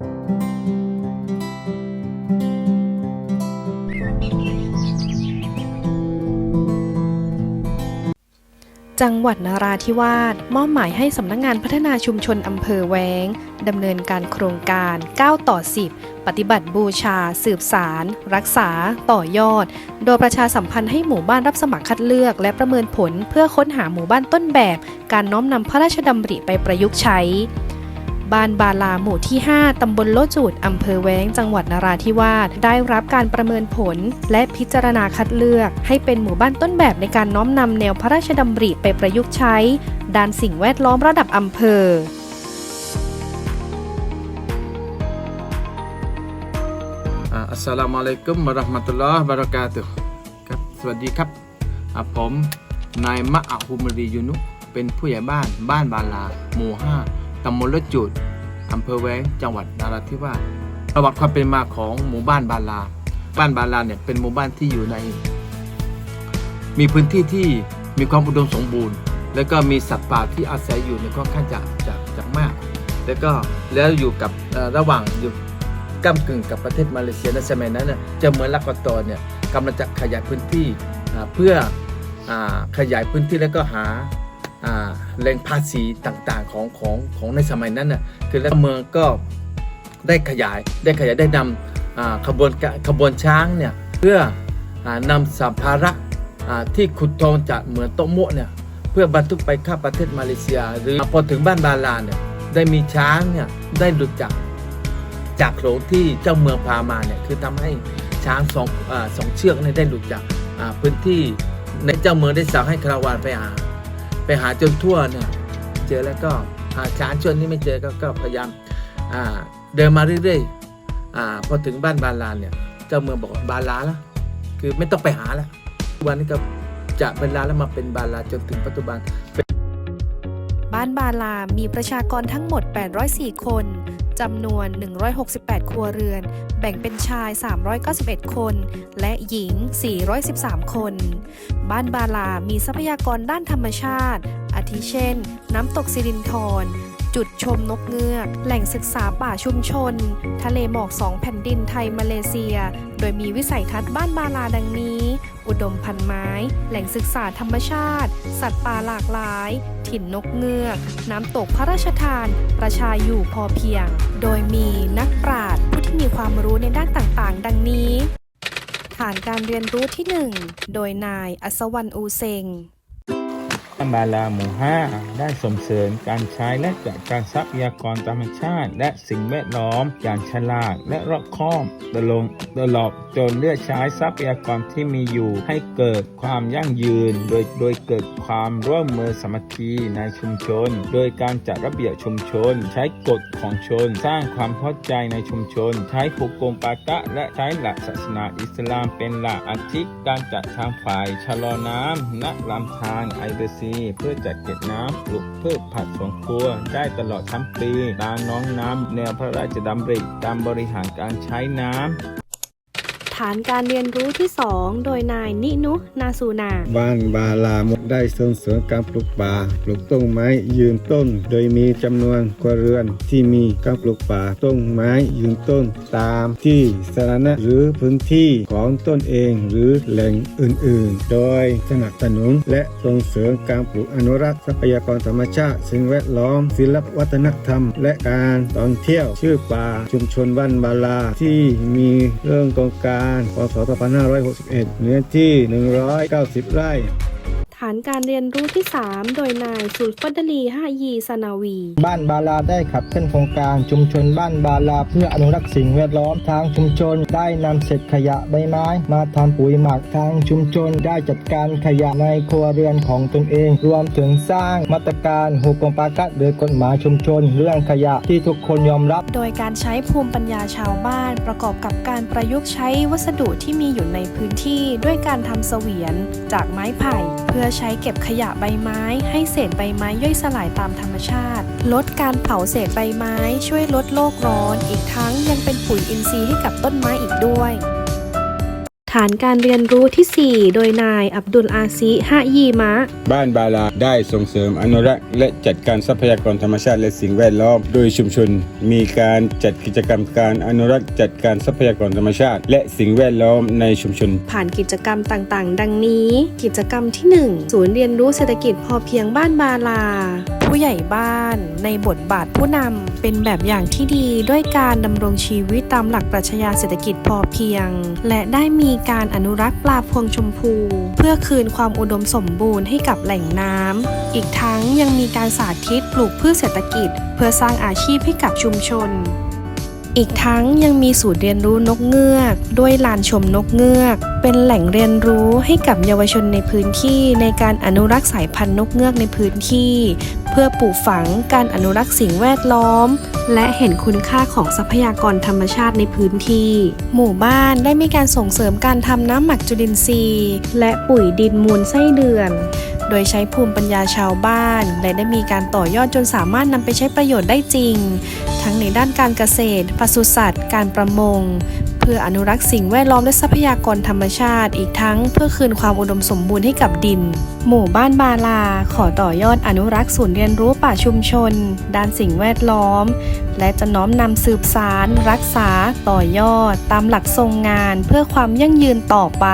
จังหวัดนราธิวาสมอบหมายให้สำนักงงานพัฒนาชุมชนอำเภอแวงดำเนินการโครงการ 9 ต่อ 10 ปฏิบัติบูชา สืบสาร รักษา ต่อยอด โดยประชาสัมพันธ์ให้หมู่บ้านรับสมัครคัดเลือก และประเมินผลเพื่อค้นหาหมู่บ้านต้นแบบ การน้อมนำพระราชดำริไปประยุกต์ใช้ บ้านบาลาหมู่ที่ 5 ตำบลโลจูดอำเภอแว้ง จังหวัดนราธิวาส ได้รับการประเมินผล และพิจารณาคัดเลือก ให้เป็นหมู่บ้านต้นแบบในการน้อมนำแนวพระราชดำริไปประยุกต์ใช้ ด้านสิ่งแวดล้อมระดับอำเภออาสสลามุอะลัยกุมวะราะห์มะตุลลอฮ์บะเราะกาตุฮ์ครับ สวัสดีครับ ผม นายมะอะฮุมรียูนุ เป็นผู้ใหญ่บ้านบ้านบาลาหมู่5 ตำบลละจุดอำเภอแว้งจังหวัดนราธิวาสประวัติความเป็นมาของหมู่บ้านบาลา บ้านบาลาเนี่ยเป็นหมู่บ้านที่อยู่ใน มีพื้นที่ที่มีความอุดมสมบูรณ์ แล้วก็มีสัตว์ป่าที่อาศัยอยู่ในค่อนข้างจะจะจะมาก แล้วก็แล้วอยู่กับระหว่างอยู่ก้ากึ่งกับประเทศมาเลเซียในสมัยนั้นน่ะจะเหมือนลักกตอเนี่ยกำลังจะขยายพื้นที่เพื่ออขยายพื้นที่แล้วก็หา แหล่งภาษีต่างๆของของของในสมัยนั้นน่ะคือแล้วเมืองก็ได้ขยายได้ขยายได้นำขบวนขบวนช้างเนี่ยเพื่ออนำสัมภาระที่ขุดทองจากเหมือนโตโมะเนี่ยเพื่อบรรทุกไปข้าประเทศมาเลเซีย หรือพอถึงบ้านบาลาเนี่ยได้มีช้างเนี่ยได้หลุดจากจากโขลงที่เจ้าเมืองพามาเนี่ยคือทำให้ช้างสองอสองเชือกเนี่ยได้หลุดจากพื้นที่ในเจ้าเมืองได้สั่งให้คาราวานไปหา ไปหาจนทั่วเนี่ย เจอแล้วก็หาช้านชนนี่ไม่เจอก็ก็พยายามอ่าเดินมาเรื่อยๆอาพอถึงบ้านบาลานเนี่ยเจ้าเมืองบอกบาลาแล้วคือไม่ต้องไปหาแล้ววันนี้ก็จะเป็นลาแล้วมาเป็นบาลาจนถึงปัจจุบัน บ้านบาลามีประชากรทั้งหมด 804 คน จำนวน 168 ครัวเรือน แบ่งเป็นชาย 391 คน และหญิง 413 คน บ้านบาลามีทรัพยากรด้านธรรมชาติ อาทิเช่น น้ำตกสิรินธรจุดชมนกเงือก แหล่งศึกษาป่าชุมชน ทะเลหมอกสองแผ่นดินไทยมาเลเซีย โดยมีวิสัยทัศน์บ้านบาลาดังนี้ ดมพันไม้ แหล่งศึกษาธรรมชาติ สัตว์ป่าหลากหลาย ถิ่นนกเงือก น้ำตกพระราชทาน ประชาอยู่พอเพียง โดยมีนักปราชญ์ผู้ที่มีความรู้ในด้านต่างๆ ดังนี้ ฐานการเรียนรู้ที่ 1 โดยนายอัศวรรณอูเซง บ้านบาลาหมู่5ได้ส่งเสริมการใช้และจัดการทรัพยากรธรรมชาติ และสิ่งแวดล้อมอย่างฉลาดและรอบคอบตลงตลอดจนเลือกใช้ทรัพยากรที่มีอยู่ให้เกิดความยั่งยืน โดยโดยเกิดความร่วมมือสมัคคีในชุมชน โดยการจัดระเบียบชุมชน ใช้กฎของชน สร้างความเข้าใจในชุมชน ใช้หุกกลมปากะ และใช้หลักศาสนาอิสลามเป็นหลักอาทิการจัดทางฝ่ายชะลอน้ำณลำธารไอเบซีเพื่อจัดเก็บน้ำปลูกพืชผักสวนครัวได้ตลอดทั้งปีตามน้องน้ำแนวพระราชดำริตามบริหารการใช้น้ำ ฐานการเรียนรู้ที่ 2 โดยนายนินุนาซูนา บ้านบาลามดได้ส่งเสริมการปลูกป่าปลูกต้นไม้ยืนต้น โดยมีจำนวนครัวเรือนที่มีการปลูกป่าต้นไม้ยืนต้นตามที่สาธารณะหรือพื้นที่ของตนเองหรือแหล่งอื่น ๆ โดยสนับสนุนและส่งเสริมการปลูกอนุรักษ์ทรัพยากรธรรมชาติ สิ่งแวดล้อม ศิลปวัฒนธรรม และการท่องเที่ยวชื่อป่าชุมชนบ้านบาลาที่มีเรื่องโครงการพศ2561 เนื้อที่ 190 ไร่ ฐานการเรียนรู้ที่ 3 โดยนายสุลฟัดลีฮายีสนาวี บ้านบาลาได้ขับเคลื่อนโครงการชุมชนบ้านบาลาเพื่ออนุรักษ์สิ่งแวดล้อมทางชุมชน ได้นำเศษขยะใบไม้ มาทำปุ๋ยหมักทางชุมชน ได้จัดการขยะในครัวเรือนของตนเอง รวมถึงสร้างมาตรการหุกกงปากะโดยกฎหมายชุมชน เรื่องขยะที่ทุกคนยอมรับ โดยการใช้ภูมิปัญญาชาวบ้าน ประกอบกับการประยุกต์ใช้วัสดุที่มีอยู่ในพื้นที่ ด้วยการทำเสวียนจากไม้ไผ่เพื่อใช้เก็บขยะใบไม้ ให้เศษใบไม้ย่อยสลายตามธรรมชาติ ลดการเผาเศษใบไม้ ช่วยลดโลกร้อน อีกทั้งยังเป็นปุ๋ยอินทรีย์ให้กับต้นไม้อีกด้วยานการเรียนรู้ที่ 4 โดยนายอับดุลอาซิฮะยีมะ บ้านบาลาได้ส่งเสริมอนุรักษ์และจัดการทรัพยากรธรรมชาติและสิ่งแวดล้อม โดยชุมชน มีการจัดกิจกรรมการอนุรักษ์จัดการทรัพยากรธรรมชาติ และสิ่งแวดล้อมในชุมชน ผ่านกิจกรรมต่างๆ ดังนี้ กิจกรรมที่ 1 ศูนย์เรียนรู้เศรษฐกิจพอเพียงบ้านบาลาผู้ใหญ่บ้าน ในบทบาทผู้นำเป็นแบบอย่างที่ดีด้วยการดำรงชีวิตตามหลักปรัชญาเศรษฐกิจพอเพียง และได้มีการอนุรักษ์ปลาพวงชมพู เพื่อคืนความอุดมสมบูรณ์ให้กับแหล่งน้ำอีกทั้งยังมีการสาธิตปลูกพืชเศรษฐกิจ เพื่อสร้างอาชีพให้กับชุมชน อีกทั้งยังมีศูนย์เรียนรู้นกเงือก ด้วยลานชมนกเงือก เป็นแหล่งเรียนรู้ให้กับเยาวชนในพื้นที่ในการอนุรักษ์สายพันธุ์นกเงือกในพื้นที่ เพื่อปลูกฝังการอนุรักษ์สิ่งแวดล้อม และเห็นคุณค่าของทรัพยากรธรรมชาติในพื้นที่ หมู่บ้านได้มีการส่งเสริมการทำน้ำหมักจุลินทรีย์ และปุ๋ยดินมูลไส้เดือน โดยใช้ภูมิปัญญาชาวบ้าน และได้มีการต่อยอดจนสามารถนำไปใช้ประโยชน์ได้จริง ทั้งในด้านการเกษตรปศุสัตว์ การประมง เพื่ออนุรักษ์สิ่งแวดล้อมและทรัพยากรธรรมชาติ อีกทั้งเพื่อคืนความอุดมสมบูรณ์ให้กับดิน หมู่บ้านบาลา ขอต่อยอดอนุรักษ์ศูนย์เรียนรู้ป่าชุมชน ด้านสิ่งแวดล้อม และจะน้อมนำสืบสาร รักษา ต่อยอด ตามหลักทรงงาน เพื่อความยั่งยืนต่อไป